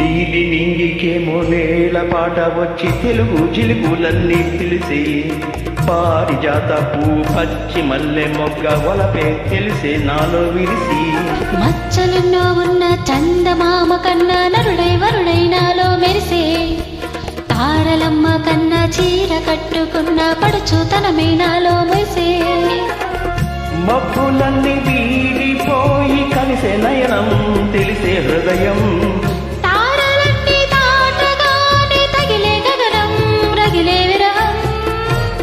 నీలి నింగికేమో నేల పాట వచ్చి తెలుగు చిలుకులన్నీ పిలిసి పారిజాత పూ పచ్చి మల్లె మొగ్గ వలపే తెలిసే నాలో విరిసి. మచ్చలెన్నో ఉన్న చందమామ కన్నా నరుడై వరుడై నాలో మెరిసే. తారలమ్మ కన్నా చీర కట్టుకున్న పడుచుతనమే నాలో మెరిసే. మబ్బులన్నీ వీడిపోయి కలిసే నయనం తెలిసే హృదయం